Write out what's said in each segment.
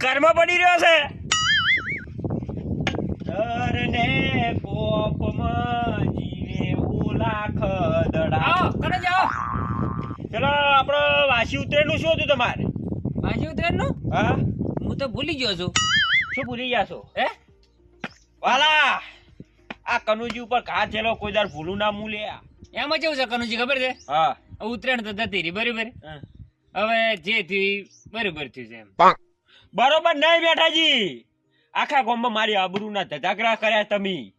કર્મ પડી રહ્યો છે. ડરને કોપમાં જીવે ઓલા ખદડા. ચલો. વાસી ઉતરેલું શું હતું તમારે? બાજુ ઉતરેલું? હા? હું તો ભૂલી ગયો છું. શું ભૂલી ગયા છો? હે? વાલા! આ કનુજી ઉપર ઘા છેલો કોઈ દાર ભૂલું ના મૂલે. એમાં કેવું છે કનુજી ખબર છે? હા. ઉત્તરાયણ તો જતી રહી બરોબર? હવે જે થયું બરોબર થયું છે એમ. બરોબર નહીં બેઠાજી. આખા ગામમાં મારી આબરૂના ધજાગરા કર્યા તમે.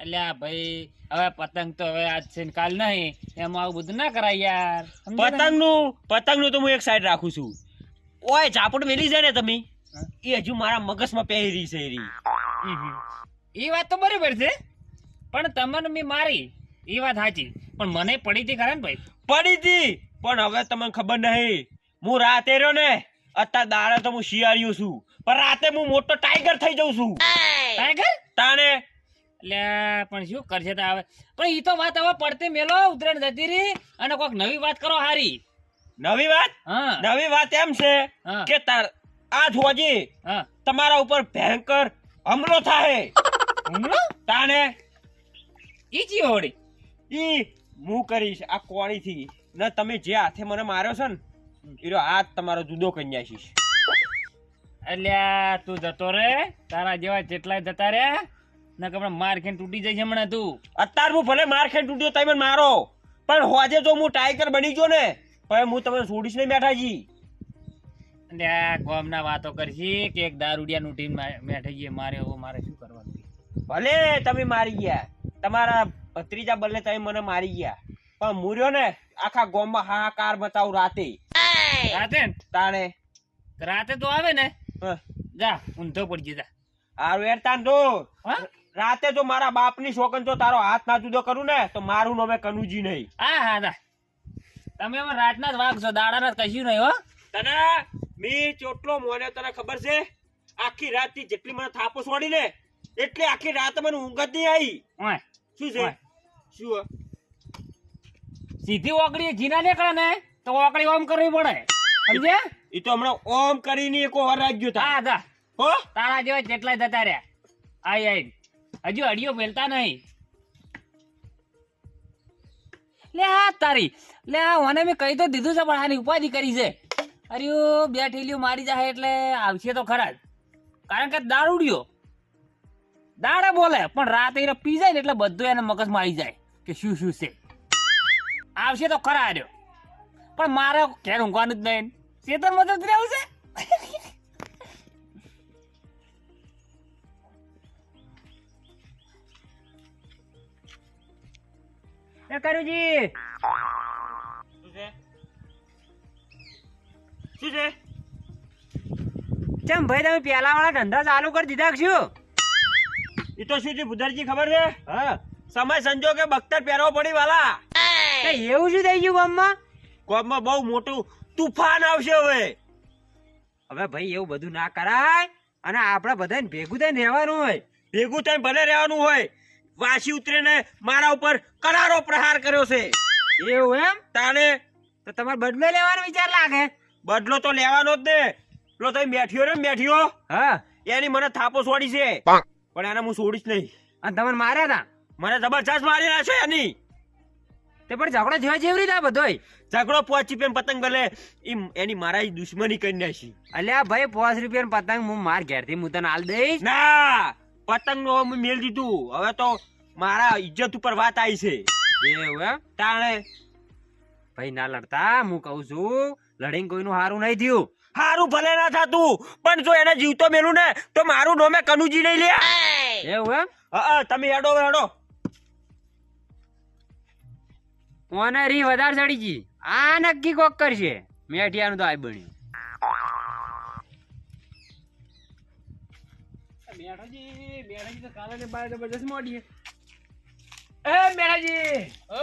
એટલે આ ભાઈ હવે પતંગ તો હવે આજ છે કાલ નહીં. એમાં આવું બધું ના કરાય યાર? પતંગનું પતંગનું તો હું એક સાઈડ રાખું છું. ઓય ઝાપડ મેલી જાય ને તમે? એ હજુ મારા મગજમાં પહેરી છે એ વાત તો બરાબર છે. પણ તમને મેં મારી. એ વાત સાચી. પણ મને પડી હતી ખરા ને ભાઈ? પડી હતી. પણ હવે તમને ખબર નહીં. હું રાતે રહ્યો ને અત્યારે દાડે તો હું શિયાળ્યું છું. પણ રાતે હું મોટો ટાઈગર થઈ જાઉં છું. ટાઈગર તાને એટલે પણ શું કરશે તો હવે? પણ એ તો વાત હવે પડતે મેલો ઉત્તરાયણ જતી રહી અને કોઈક નવી વાત કરો હારી. નવી વાત? હા. નવી વાત એમ છે કે તાર આ જોજી હા. તમારા ઉપર ભયંકર હમલો થાય હમલો? તાને ઈ ચી હોડી? ઈ હું કરીશ આ કોણીથી ને તમે જે હાથે મને માર્યો છે ને એનો હાથ તમારો જુદો કરી નાખીશ. અલ્યા તું જતો રે. તારા જેવા જેટલા જતા રે ને કપડા માર ખાઈને તૂટી જાય છે હમણાં તું. અત્યારે હું ભલે મારખેન તૂટ્યો તમે મારો. પણ હોજે જો હું ટાઈગર બની ગયો ને પણ હું તમને છોડીશ નહીં બેઠાજી એટલે આ ગોમના વાતો કરશી કે એક દારૂડિયા નું ટીમ મેઠે ગયે મારે હવે મારે શું કરવાનું? ભલે તમે મારી ગયા. તમારા ભત્રીજા બદલે તમે મને મારી ગયા. પણ મૂર્યો ને આખા ગોમમાં હાહાકાર મચાવું રાતે. રાતે? તાણે. રાતે તો આવે ને. જા ઊંધો પડી જા. હારું તાન દો હા? રાતે જો મારા બાપની શોકન જો તારો હાથ ના જુદો કરું ને તો મારું નામે કનુજી નહીં. હા હા જા. તમે રાતના જ વાગશો દાડાના કશું નહીં હો. તને મી ચોટલો મોને તને ખબર છે? આખી રાતથી જેટલી મને થાપો છોડી ને એટલી આખી રાત મને ઊંઘ જ નહીં આવી. શું છે. શું સીધી ઓગળી જીના નીકળે ને તો ઓગળી ઓમ કરવી પડે. સમજે એ તો હમણાં ઓમ કરીને એક વાર રાખ્યું હા જા. હો? તારા જેવા જેટલા જતા રહ્યા. આઈ આઈ. હજુ અડિયો ફેલતા નહીં. લે આ તારી. લે મને મેં કહી તો દીધું છે, પણ આની ઉપાધિ કરી છે. અરે બે ઠેલીઓ મારી જાય એટલે આવશે તો ખરા જ. કારણ કે દાળ ઉડ્યો. દાડે બોલે, પણ રાતે એને પી જાય ને એટલે બધું એને મગજ મારી જાય કે શું શું છે. આવશે તો ખરા રહ્યો પણ મારે ઘેર ઊંઘવાનું જ નહીં. ચેતન મદદ રહેવું છે? કરુજી. શું છે? શું છે ચમ ભાઈ તમે પેલા વાળા ધંધા ચાલુ કરી દીધા છો એ તો શું છે ભુદરજી ખબર છે? હા. સમય સંજોગે બખ્તર પહેરવો પડી વાલા. એવું શું થઈ ગયું ગામમાં? ગામમાં બહુ મોટું તુફાન આવશે હવે. હવે ભાઈ એવું બધું ના કરાય અને આપણે બધાને ભેગું થઈને રહેવાનું હોય. ભેગું થઈને ભલે રહેવાનું હોય. વાસી ઉતરીને મારા ઉપર કરારો પ્રહાર કર્યો છે. એવું એમ? તાને તો તમારે બદલો લેવાનો વિચાર લાગે? બદલો તો લેવાનો જ ને. પેલો તમે બેઠ્યો ને બેઠ્યો હા. એની મને થાપો છોડી છે. પણ એને હું છોડીશ નહીં. અને તમને માર્યા હતા મને જબરજસ્ત મારી ના છે એની. તે પણ ઝઘડો જેવા જેવરી રીતે બધોય? ઝઘડો પહોંચી પેમ પતંગ ભલે એની મારા દુશ્મની કરી નાખી. અલ્યા ભાઈ પાંચ રૂપિયા પતંગ હું માર ઘેરથી હું તને આલ દઈશ. ના! પતંગ નો મેં મેલ દીધું. હવે તો મારા ઇજ્જત ઉપર વાત આવી છે. એવું એમ? તાણે? ભાઈ ના લડતા. હું કહું છું લડીને કોઈનું હારું નહીં થયું. હારું ભલે ના થતું પણ જો એને જીવતો મેલું ને તો મારું નોમે કનુજી નહીં લે એવું એમ? હા તમે હેડો હેડો. ઓને રી વધારે ચડી ગઈ? આ નક્કી કોક કરશે. મેઠિયાનું તો આ બન્યું. મેઠાજી મેઠાજી તો કાલે ને બાર જબરજસ્ત મોડી એ મેઠાજી ઓ!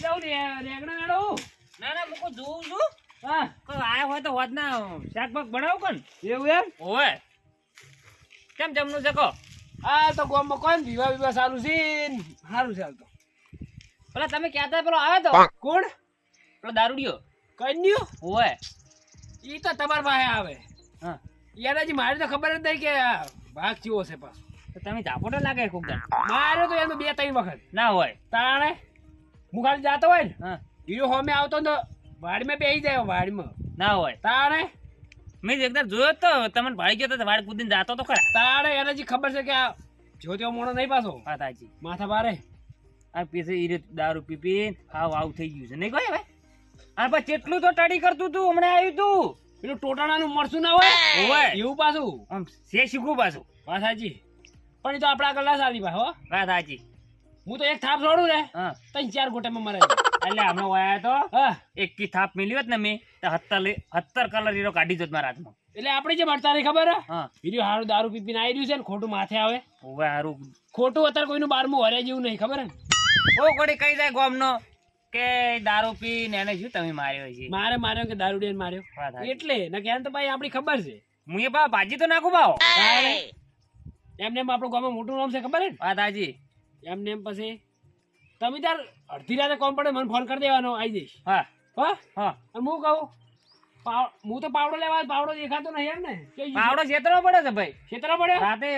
લેવું ને રેગણા મેળો ના ના મુકો જોઉં છું. હા. કોઈ હોય તો હોદના શાક બાક બનાવો કોણ? એવું એમ? ઓવે કેમ જમનું છે કો આ તો ગામમાં કોણ? વિવાહ વિવાહ સારું છે સારું છે હાલ તો. પેલા તમે કહેતા પેલો આવે તો? કોણ? પેલો દારૂડિયો. કન્યો? હોય ઈ તો તમારા પાસે આવે. હા. યાર હજી મારે તો ખબર જ નહીં કે ભાગ ચીવો છે પાછો. તો તમે ઝાપોટો લાગે કોક દાડો. મારે તો એનું બે ત્રણ વખત. ના હોય. તાણે હું ખાલી જાતો હોય ને? હા. હીરો હોમે આવતો તો વાડીમાં બેસી જાય વાડીમાં. ના હોય. તાણે મેં એકદમ જોયો તો તમને ભાઈ ગયો તો વાડ કૂદીને જાતો તો ખરા. તારે એને જે ખબર છે કે આ જો તેવો મોણો નહીં પાછો. હા તાજી માથા ભારે. આ પીસે ઈ દારૂ પી પી આવ આવ થઈ ગયું છે. નહીં કોઈ હવે? આ પછી જેટલું તો ટડી કરતું તું હમણાં આવ્યું તું. પેલું ટોટાણાનું મરસું ના હોય. એવું પાછું? આમ સે શીખવું પાછું. વાત સાચી. પણ એ તો આપણા ના સારી પાસે હો. વાત સાચી. હું તો એક થાપ છોડું ને ત્રણ ચાર ગોટામાં મરે. એટલે હમણાં વાયા તો એક કી થાપ મેલ્યો હોત ને મેં હત્તર હત્તર કલર હીરો કાઢી જોત મારા હાથમાં. એટલે આપણે જે મળતા નહીં ખબર? સારું હીરો હારું દારૂ પી પીને આવી રહ્યું છે ને ખોટું માથે આવે. હવે હારું. ખોટું અત્યારે કોઈનું બારમું હરે જેવું નહીં ખબર ને? ઓ કોડી કઈ જાય ગોમનો. કે દારૂ પી ને એને શું તમે માર્યો છે? મારે માર્યો કે દારૂ ડેન માર્યો. એટલે ને કે તો ભાઈ આપણી ખબર છે. હું એ બા ભાજી તો નાખું ભાવ? એમને એમ આપણું ગામમાં મોટું નામ છે ખબર હે વાત હાજી એમને એમ પછી તમે તાર અડધી રાતે કોમ પડે મને ફોન કરી દેવાનો આવી જઈશ. હા. હા? હા. અને હું કહું હું તો પાવડો લેવા પાવડો દેખાતો નહીં એમ ને પાવડો છેતરો પડે છે ભાઈ. છેતરો પડે? રાતે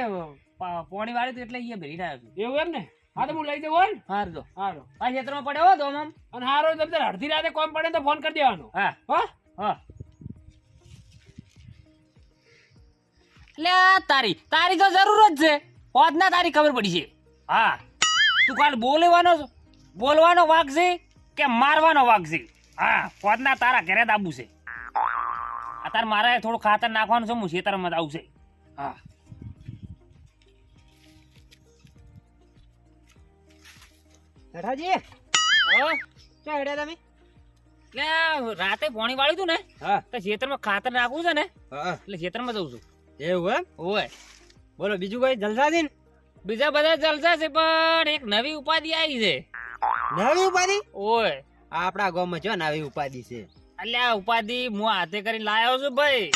પોણી વાળી તો એટલે અહીંયા ભરી ના આવ્યું એવું એમ ને? હા તો હું લઈ દઉં હો ને. હાર તો. આ ક્ષેત્રમાં પડ્યો હો દોમ આમ અને હારો તમે અડધી રાતે કોમ પડે તો ફોન કરી દેવાનો. હા. હા? હા. લે તારી તારી તો જરૂર જ છે. હોત ના તારી ખબર પડી છે. હા. તું કાલ બોલવાનો બોલવાનો વાક છે કે મારવાનો વાક છે? હા હોત ના તારા ઘરે દાબુ છે. અત્યારે મારે થોડું ખાતર નાખવાનું છે હું ખેતરમાં જ આવશે હા. નટાજી હા? હેડ્યા તમે? એટલે રાતે પોણી વાળ્યું તું ને હા. તો ખેતરમાં ખાતર નાખવું છે ને હા. એટલે ખેતરમાં જઉં છું. એવું એમ? હોય બોલો બીજું કઈ જલસા છે બીજા બધા જલસા છે પણ એક નવી ઉપાધિ આવી છે. નવી ઉપાધિ? ઓય. આપણા ગામમાં છે નવી ઉપાધિ છે. એટલે આ ઉપાધિ હું હાથે કરીને લાયો છું ભાઈ.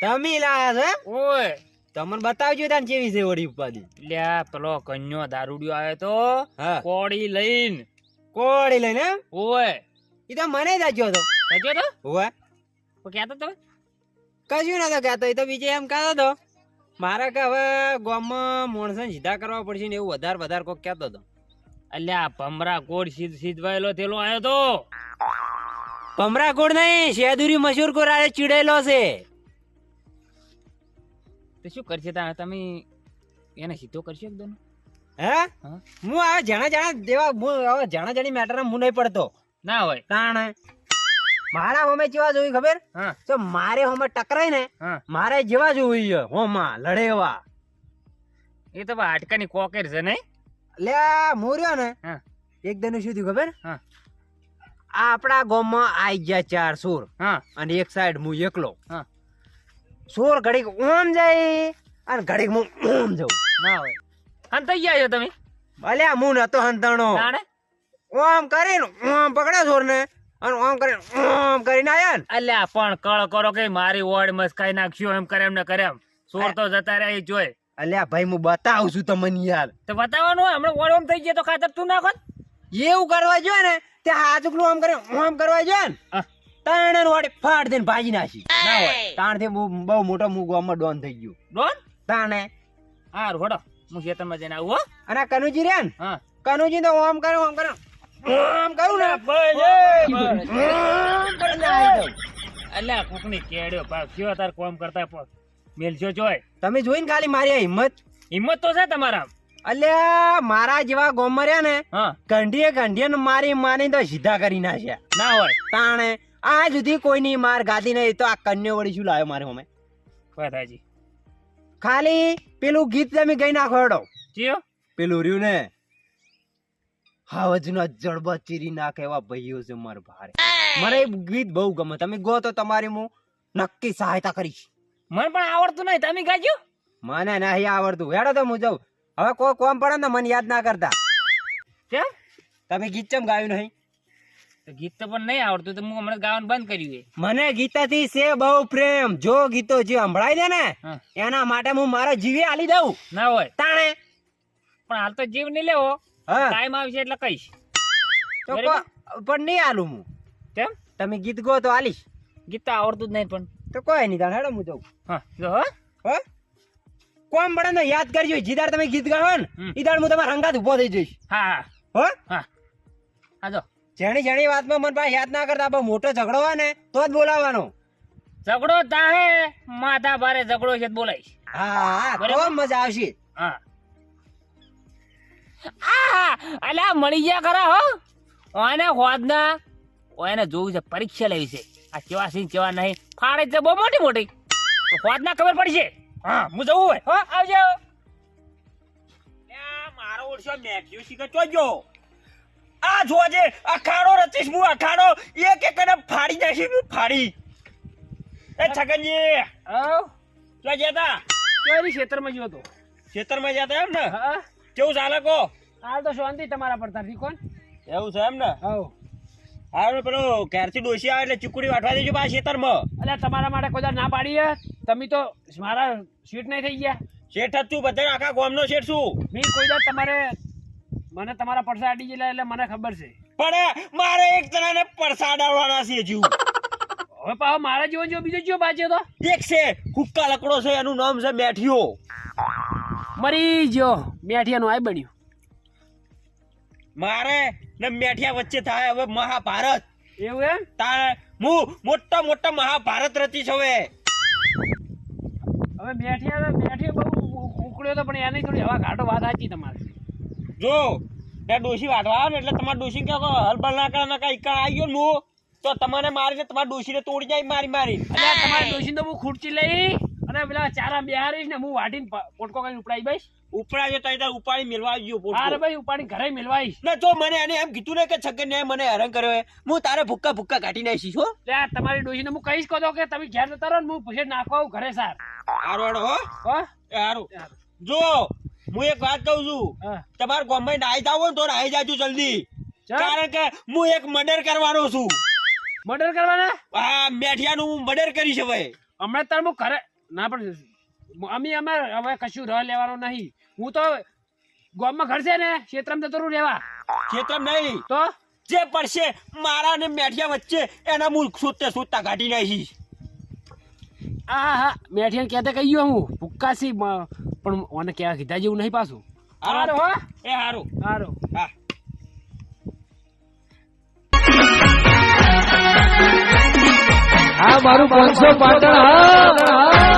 તમે લાયા છો ઓય. તમને બતાવજો તાન કેવી છે ઓડી ઉપાડી લે પેલો કન્યો દારૂડિયો આવ્યો તો કોડી લઈને. કોડી લઈને ઓય એ તો મને જ આજો તો કહેજો તો? હોવે. તો કહેતો તમે કશું નતો કહેતો એ તો બીજે એમ કહેતો તો. મારે કે હવે ગામમાં મોણસન સીધા કરવા પડશે ને એવું વધારે વધારે કોક કહેતો તો. અલ્યા ભમરા કોડ સીધ સીધવાયેલો થેલો આવ્યો તો. ભમરા કોડ નહીં શેદુરી મશહૂર કોરાળે ચીડેલો છે. તો શું કરશે તમે એને સીધો કરશો એકદમ? હે? હું. આ જાણા જાણા દેવા હું હવે જાણા જાણી મેટર હું નહીં પડતો. ના હોય. તાણે. મારા હોમે જેવા જોઈ ખબર? તો મારે હોમે ટકરાય ને મારે જેવા જોઈ છે હોમાં લડેવા એ તો હાડકાની કોકેર છે નહીં? લે મોર્યો ને. એક દનું શું થયું ખબર? આપણા ગામમાં આઈ ગયા ચાર સુર. હા. અને એક સાઈડ હું એકલો. હા. સોર ઘડીક ઓમ જાય અને ઘડીક હું ઓમ જાઉં. ના હોય. થઈ ગયા છો તમે? ભલ્યા હું નતો હંતાણો. તાણે? ઓમ કરીને ઓમ પકડ્યો સોર ને અને ઓમ કરીને ઓમ કરીને આયા ને. અલ્યા પણ કળ કરો કે મારી ઓડ મસ્કાઈ નાખ્યો એમ કરે એમ ને કરે એમ. સોર તો જતા રહ્યા ઈ જોય. અલ્યા ભાઈ હું બતાવું છું તમને યાર. તો બતાવવાનું હોય હમણાં ઓડ ઓમ થઈ ગયા તો ખાતર તું નાખો. એવું કરવા જોઈએ ને તે હાથ ઉકલું આમ કરે ઓમ કરવા જોઈએ ને. હા. વાડે ફાડ દેન ભાજી નાખી. ના હોય. તાણથી બહુ બહુ મોટો હું ગામમાં ડોન થઈ ગયો. ડોન? તાણે. હારું હોડો. હું ખેતરમાં જઈને આવું હો. અને કનુજી રે ને? કનુજી તો ઓમ કરો ઓમ કરો. ઓમ કરું ને? ઓમ આવી અલ્યા કોકની કેડ્યો ભાવ કયો તાર કોમ કરતા મેલજો જોય. તમે જોઈને ખાલી મારી હિંમત? હિંમત તો છે તમારા અલ્યા મારા જેવા ગોમર્યા રહ્યા ને કંઢીએ ને મારી માની તો સીધા કરી નાખ્યા. ના હોય. તાણે આ સુધી કોઈની માર ગાધી નહીં તો આ કન્યો વળી શું લાવ્યો મારે અમે વાત ખાલી પેલું ગીત તમે ગઈ નાખો હેડો. ચિયો પેલું રહ્યું ને હાવજનો જડબા ચીરી નાખે એવા ભાઈઓ છે માર ભારે. મને ગીત બહુ ગમે. તમે ગો તો તમારી હું નક્કી સહાયતા કરીશ. મને પણ આવડતું નહીં. તમે ગાજો. મને નહીં આવડતું. હેડો તો હું જાઉં. હવે કોઈ કોમ પડે ને મને યાદ ના કરતા. કેમ? તમે ગીત ચમ ગાયું નહીં? ગીત તો પણ નહીં આવડતું તો હું હમણાં ગાવાનું બંધ કર્યું મને ગીતાથી છે બહુ પ્રેમ. જો ગીતો જે સંભળાય દે ને એના માટે હું મારો જીવી આલી દઉં. ના હોય. તાણે. પણ હાલ તો જીવ નહીં લેવો. ટાઈમ આવશે એટલે કહીશ. તો પણ નહીં આલું હું. કેમ? તમે ગીત ગો તો આલીશ. ગીત તો આવડતું જ નહીં પણ. તો કોઈ નહીં તાણ હેડો હું જઉં. હા જો હો. હો? કોમ પડે ને યાદ કરજો જીદાર તમે ગીત ગાવો ને ઈદાર હું તમારા હંગાત ઊભો થઈ જઈશ. હા. હા? હા. હા જો. જેણી જેણી વાતમાં મન પાસે યાદ ના કરતા પણ મોટો ઝઘડો હોય ને તો જ બોલાવવાનો. ઝઘડો તાહે માથા ભારે ઝઘડો છે બોલાઈશ. હા તો મજા આવશે. હા. આ અલા મળી ગયા ખરા હો. ઓને હોદના ઓને જોવું છે પરીક્ષા લેવી છે. આ કેવા સિંહ કેવા નહીં. ફાડે છે બહુ મોટી મોટી. હોદના ખબર પડશે હા હું જવું હોય હો આવજો. મારો ઓળશો મેક્યો શીખે ચોજો? આ જોજે અખાડો રચીશ હું અખાડો. એક એક ને ફાડી નાખી હું ફાડી. એ છગનજી. આવ ચો જતા ચોરી ખેતરમાં ગયો તો ખેતરમાં જતા એમ ને? હા. કેવું ચાલે કો હાલ તો શાંતિ તમારા પર તારી કોણ? એવું છે એમ ને? આવ હારું પેલો ઘેરથી ડોસી આવે એટલે ચીકુડી વાટવા દેજો પા ખેતરમાં. એટલે તમારા માટે કોઈ ના પાડીએ. તમે તો મારા સીટ નહીં થઈ ગયા. શેઠ જ છું બધા આખા ગામનો શેઠ છું. મેં કોઈ તમારે મને તમારા પડસા અડી ગયેલા એટલે મને ખબર છે. પણ મારે એક જણાને પરસાડાવવાના છે હજુ. હવે પાછો મારા જીવન જો બીજો જીવ બાજ્યો તો. એક છે હુક્કા લકડો છે એનું નામ છે મેઠિયો મરી ગયો મેઠિયાનું આય બન્યું. મારે ને મેઠિયા વચ્ચે થાય હવે મહાભારત. એવું એમ? તારે હું મોટા મોટા મહાભારત રચીશ હવે. હવે મેઠિયા મેઠિયો બહુ ઉકળ્યો તો પણ એની થોડી હવા ઘાટો વાત સાચી તમારે. જો ત્યાં ડોશી વાટવા આવે ને એટલે તમારે ડોશી કહો કે હલબલ ના કરે ના કઈ આવી ગયો ને તો તમારે મારીને તમારા ડોશીને તોડી જાય મારી મારી. અને તમારી ડોશીને તો હું ખુરચી લઈ અને પેલા ચારા બિહારીશ ને હું વાટીને પોટકો કરીને ઉપડાઈ બઈશ ઉપરા તો તઈ તાર ઉપાડી મેળવા ગયો પોટકો. અરે ભાઈ ઉપાડી ઘરે મેળવાઈ ને જો મને એને એમ કીધું ને કે છગન ને મને હેરાન કર્યો હે હું તારે ભૂક્કા ભૂક્કા કાઢી નાખીશ હો. લે તમારી ડોશીને હું કહીશ કહો કે તમે ઘેર જતા રહો ને હું પછી નાખો આવું ઘરે સાર. હારો હારો હો. હો? એ હારું. જો હું એક વાત કહું છું. તમારે ગામમાં નાઈ જાવ ને તો નાઈ જાજો જલ્દી. કારણ કે હું એક મર્ડર કરવાનો છું. મર્ડર કરવાના? હા મેઠિયાનું હું મર્ડર કરીશ હવે. હમણાં તાર હું ઘરે ના પણ અમે અમે હવે કશું રહ લેવાનું નહીં. હું તો ગોમમાં ઘર છે ને ક્ષેત્રમાં જતો રહું રહેવા. ક્ષેત્રમ નહીં. તો? જે પડશે મારા ને મેઠિયા વચ્ચે એના હું સૂતે સૂતા કાઢી નાખીશ. આ હા મેઠિયા મેઠિયાને કહેતા કહી ગયો હું. ભૂક્કાસી પણ મને કહેવા કીધા જેવું નહીં પાછું. હારો હો એ હારું. હારું. હા. હા મારું પાંચસો પાટણ હા.